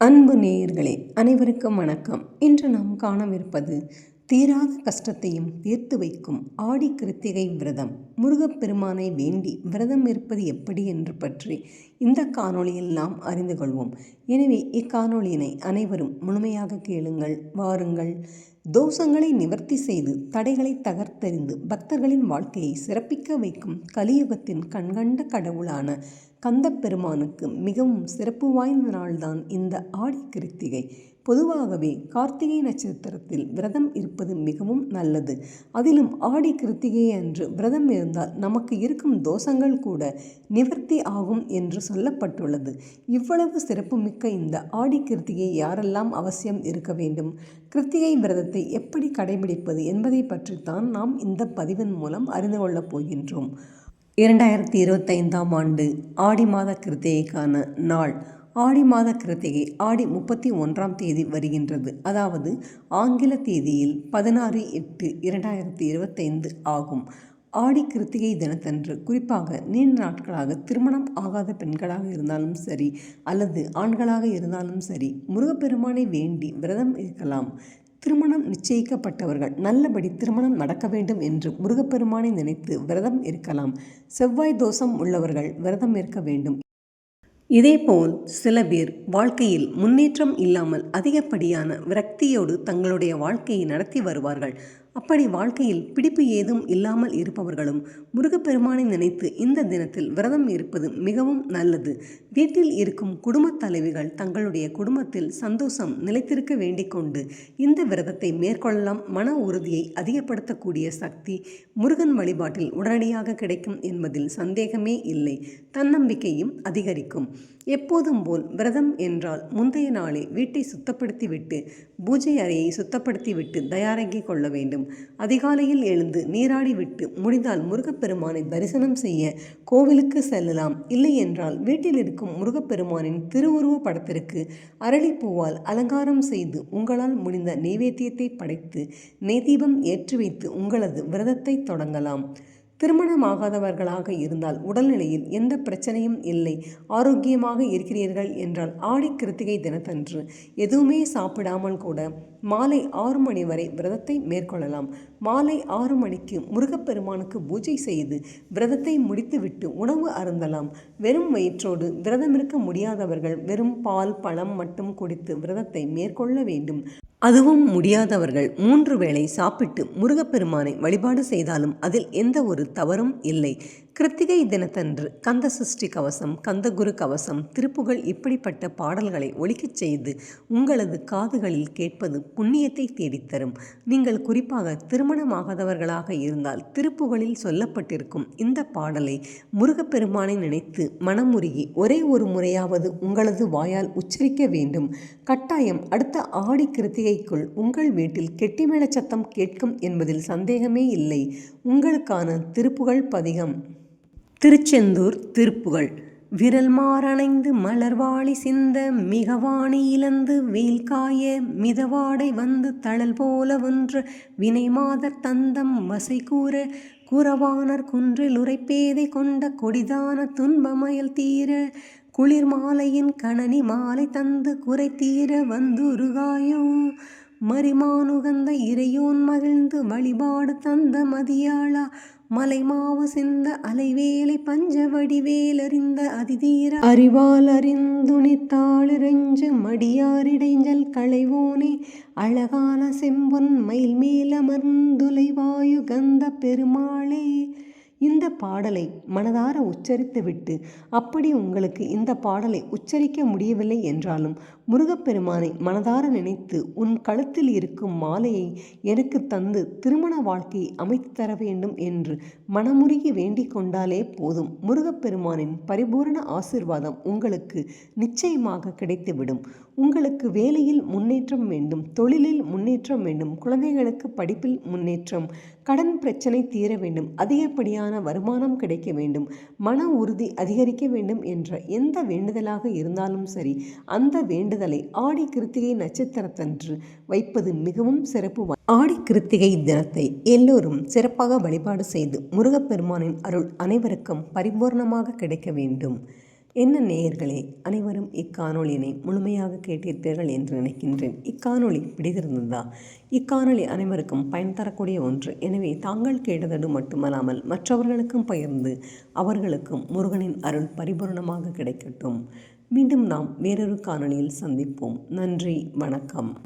அன்பு நேயர்களே அனைவருக்கும் வணக்கம். இன்று நாம் காணவிருப்பது தீராத கஷ்டத்தையும் தீர்த்து வைக்கும் ஆடி கிருத்திகை விரதம். முருகப்பெருமானை வேண்டி விரதம் இருப்பது எப்படி என்று பற்றி இந்த காணொளியில் நாம் அறிந்து கொள்வோம். எனவே இக்காணொளியினை அனைவரும் முழுமையாக கேளுங்கள் வாருங்கள். தோஷங்களை நிவர்த்தி செய்து தடைகளை தகர்த்தெறிந்து பக்தர்களின் வாழ்க்கையை சிறப்பிக்க வைக்கும் கலியுகத்தின் கண்கண்ட கடவுளான கந்தப்பெருமானுக்கு மிகவும் சிறப்பு வாய்ந்த நாள்தான் இந்த ஆடி கிருத்திகை பொதுவாகவே கார்த்திகை நட்சத்திரத்தில் விரதம் இருப்பது மிகவும் நல்லது. அதிலும் ஆடி கிருத்திகை அன்று விரதம் இருந்தால் நமக்கு இருக்கும் தோஷங்கள் கூட நிவர்த்தி ஆகும் என்று சொல்லப்பட்டுள்ளது. இவ்வளவு சிறப்புமிக்க இந்த ஆடி கிருத்திகை யாரெல்லாம் அவசியம் இருக்க வேண்டும்? கிருத்திகை விரதத்தை எப்படி கடைபிடிப்பது என்பதை பற்றித்தான் நாம் இந்த பதிவின் மூலம் அறிந்து கொள்ளப் போகின்றோம். இரண்டாயிரத்தி இருபத்தைந்தாம் ஆண்டு ஆடி மாத கிருத்திகைக்கான நாள். ஆடி மாத கிருத்திகை ஆடி முப்பத்தி ஒன்றாம் தேதி வருகின்றது. அதாவது ஆங்கில தேதியில் பதினாறு எட்டு இரண்டாயிரத்தி இருபத்தைந்து ஆகும். ஆடி கிருத்திகை தினத்தன்று குறிப்பாக நீண்ட நாட்களாக திருமணம் ஆகாத பெண்களாக இருந்தாலும் சரி அல்லது ஆண்களாக இருந்தாலும் சரி முருகப்பெருமானை வேண்டி விரதம் இருக்கலாம். திருமணம் நிச்சயிக்கப்பட்டவர்கள். நல்லபடி திருமணம் நடக்க வேண்டும் என்று முருகப்பெருமானை நினைத்து விரதம் இருக்கலாம். செவ்வாய் தோஷம் உள்ளவர்கள் விரதம் இருக்க வேண்டும். இதேபோல் சில பேர் வாழ்க்கையில் முன்னேற்றம் இல்லாமல் அதிகப்படியான விரக்தியோடு தங்களுடைய வாழ்க்கையை நடத்தி வருவார்கள். அப்படி வாழ்க்கையில் பிடிப்பு ஏதும் இல்லாமல் இருப்பவர்களும் முருகப்பெருமானை நினைத்து இந்த தினத்தில் விரதம் இருப்பது மிகவும் நல்லது. வீட்டில் இருக்கும் குடும்பத் தலைவிகள் தங்களுடைய குடும்பத்தில் சந்தோஷம் நிலைத்திருக்க வேண்டிக் கொண்டு இந்த விரதத்தை மேற்கொள்ளலாம். மன உறுதியை அதிகப்படுத்தக்கூடிய சக்தி முருகன் வழிபாட்டில் உடனடியாக கிடைக்கும் என்பதில் சந்தேகமே இல்லை. தன்னம்பிக்கையும் அதிகரிக்கும். எப்போதும் போல் விரதம் என்றால் முந்தைய நாளே வீட்டை சுத்தப்படுத்திவிட்டு பூஜை அறையை சுத்தப்படுத்திவிட்டு தயாராகி கொள்ள வேண்டும். அதிகாலையில் எழுந்து நீராடிவிட்டு முடிந்தால் முருகப்பெருமானை தரிசனம் செய்ய கோவிலுக்கு செல்லலாம். இல்லை என்றால் வீட்டில் இருக்கும் முருகப்பெருமானின் திருவுருவ படத்திற்கு அரளிப்பூவால் அலங்காரம் செய்து உங்களால் முடிந்த நெய்வேத்தியத்தை படைத்து நெய்தீபம் ஏற்றி வைத்து உங்களது விரதத்தை தொடங்கலாம். திருமணமாகாதவர்களாக இருந்தால் உடல்நிலையில் எந்த பிரச்சனையும் இல்லை. ஆரோக்கியமாக இருக்கிறீர்கள் என்றால் ஆடி கிருத்திகை தினத்தன்று எதுவுமே சாப்பிடாமல் கூட மாலை ஆறு மணி வரை விரதத்தை மேற்கொள்ளலாம். மாலை ஆறு மணிக்கு முருகப்பெருமானுக்கு பூஜை செய்து விரதத்தை முடித்துவிட்டு உணவு அருந்தலாம். வெறும் வயிற்றோடு விரதம் இருக்க முடியாதவர்கள் வெறும் பால் பழம் மட்டும் குடித்து விரதத்தை மேற்கொள்ள வேண்டும். அதுவும் முடியாதவர்கள் மூன்று வேளை சாப்பிட்டு முருகப்பெருமானை வழிபாடு செய்தாலும் அதில் எந்த ஒரு தவறும் இல்லை. கிருத்திகை தினத்தன்று கந்த சஷ்டி கவசம் கந்தகுரு கவசம் திருப்புகள் இப்படிப்பட்ட பாடல்களை ஒழிக்கச் செய்து உங்களது காதுகளில் கேட்பது புண்ணியத்தை தேடித்தரும். நீங்கள் குறிப்பாக திருமணமாகாதவர்களாக இருந்தால் திருப்புகளில் சொல்லப்பட்டிருக்கும் இந்த பாடலை முருகப்பெருமானை நினைத்து மனமுருகி ஒரே ஒரு முறையாவது உங்களது வாயால் உச்சரிக்க வேண்டும். கட்டாயம் அடுத்த ஆடி கிருத்திகைக்குள் உங்கள் வீட்டில் கெட்டிமேள சத்தம் கேட்கும் என்பதில் சந்தேகமே இல்லை. உங்களுக்கான திருப்புகள் பதிகம் திருச்செந்தூர் திருப்புகள். விரல் மாறணைந்து மலர்வாளி சிந்த மிகவாணி இழந்து வெயில் காய மிதவாடை வந்து தழல் போல ஒன்று வினைமாதர் தந்தம் வசை கூற குறவானர் குன்றில் உரைப்பேதை கொண்ட கொடிதான துன்பமயல் தீர குளிர் மாலையின் கணனி மாலை தந்து குறை தீர வந்துருகாயோ மறிமானுகந்த இறையோன் மகிழ்ந்து வழிபாடு தந்த மதியாளா மலைமாவு சிந்த அலைவேலை பஞ்ச வடிவேலறிந்த அதிதீர. அறிவால் அறிந்துணித்தாளிரஞ்சு மடியாரிடைஞ்சல் களைவோனே அழகான செம்பொன் மயில் மேலமர்ந்துலை வாயு கந்த பெருமாளே. இந்த பாடலை மனதார உச்சரித்துவிட்டு அப்படி உங்களுக்கு இந்த பாடலை உச்சரிக்க முடியவில்லை என்றாலும் முருகப்பெருமானை மனதார நினைத்து உன் கழுத்தில் இருக்கும் மாலையை எனக்கு தந்து திருமண வாழ்க்கையை அமைத்து தர வேண்டும் என்று மனமுருகி வேண்டிக் கொண்டாலே போதும். முருகப்பெருமானின் பரிபூரண ஆசிர்வாதம் உங்களுக்கு நிச்சயமாக கிடைத்துவிடும். உங்களுக்கு வேலையில் முன்னேற்றம் வேண்டும் தொழிலில் முன்னேற்றம் வேண்டும் குழந்தைகளுக்கு படிப்பில் முன்னேற்றம் கடன் பிரச்சனை தீர வேண்டும் அதிகப்படியான வருமானம் கிடைக்க வேண்டும் மன உறுதி அதிகரிக்க வேண்டும் என்ற எந்த வேண்டுதலாக இருந்தாலும் சரி அந்த வேண்டுதலை ஆடி கிருத்திகை நட்சத்திரத்தன்று வைப்பது மிகவும் சிறப்பு ஆடி கிருத்திகை தினத்தை எல்லோரும் சிறப்பாக வழிபாடு செய்து முருகப்பெருமானின் அருள் அனைவருக்கும் பரிபூர்ணமாக கிடைக்க வேண்டும். என்ன நேயர்களே அனைவரும் இக்காணொளியினை முழுமையாக கேட்டிருப்பீர்கள் என்று நினைக்கின்றேன். இக்காணொளி பிடித்திருந்ததா? இக்காணொளி அனைவருக்கும் பயன் தரக்கூடிய ஒன்று. எனவே தாங்கள் கேட்டதோடு மட்டுமல்லாமல் மற்றவர்களுக்கும் பகிர்ந்து அவர்களுக்கும் முருகனின் அருள் பரிபூர்ணமாக கிடைக்கட்டும். மீண்டும் நாம் வேறொரு காணொளியில் சந்திப்போம். நன்றி வணக்கம்.